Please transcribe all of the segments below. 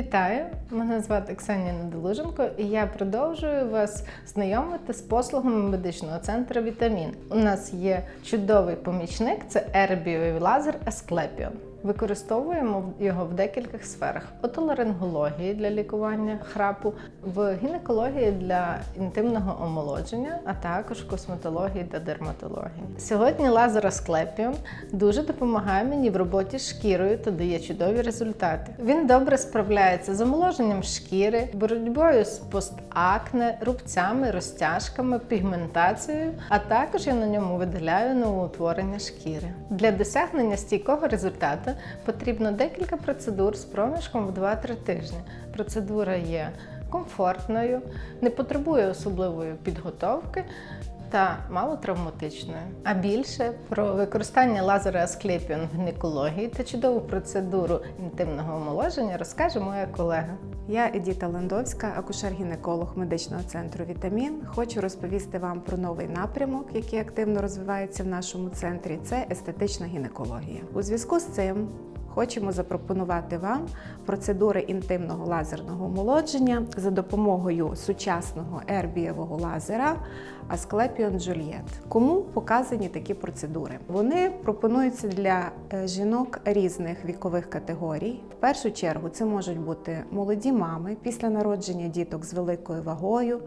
Вітаю! Мене звати Ксенія Недолуженко, і я продовжую вас знайомити з послугами медичного центру Вітамін. У нас є чудовий помічник це лазер Асклепіон. Використовуємо його в декількох сферах: отоларингології для лікування храпу, в гінекології для інтимного омолодження, а також в косметології та дерматології. Сьогодні лазер Асклепіон дуже допомагає мені в роботі з шкірою та дає чудові результати. Він добре справляється з омоложенням шкіри, боротьбою з постакне, рубцями, розтяжками, пігментацією, а також я на ньому виділяю новоутворення шкіри. Для досягнення стійкого результату потрібно декілька процедур з проміжком в 2-3 тижні. Процедура є комфортною, не потребує особливої підготовки. Та малотравматичною. А більше про використання лазера Асклепіон в гінекології та чудову процедуру інтимного омоложення розкаже моя колега. Я Едіта Ландовська, акушер-гінеколог медичного центру Вітамін. Хочу розповісти вам про новий напрямок, який активно розвивається в нашому центрі. Це естетична гінекологія. У зв'язку з цим хочемо запропонувати вам процедури інтимного лазерного омолодження за допомогою сучасного ербієвого лазера Asclepion Juliet. Кому показані такі процедури? Вони пропонуються для е, жінок різних вікових категорій. В першу чергу це можуть бути молоді мами після народження діток з великою вагою.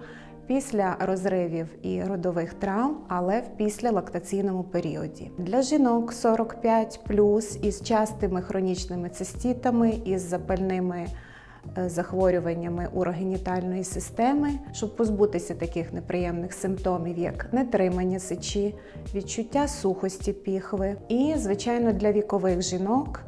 Після розривів і родових травм, але в післялактаційному періоді. Для жінок 45 із частими хронічними цистітами із запальними е, захворюваннями урогенітальної системи, щоб позбутися таких неприємних симптомів, як нетримання сечі, відчуття сухості піхви, і, звичайно, для вікових жінок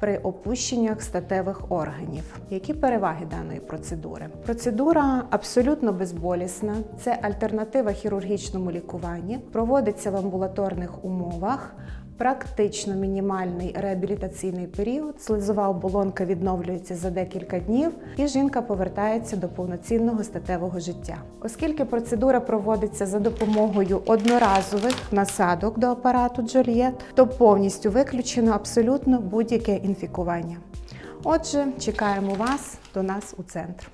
при опущеннях статевих органів. Які переваги даної процедури? Процедура абсолютно безболісна, це альтернатива хірургічному лікуванні, проводиться в амбулаторних умовах. Практично мінімальний реабілітаційний період, слизова оболонка відновлюється за декілька днів, і жінка повертається до повноцінного статевого життя. Оскільки процедура проводиться за допомогою одноразових насадок до апарату Джольєт, то повністю виключено абсолютно будь-яке інфікування. Отже, чекаємо вас до нас у центр.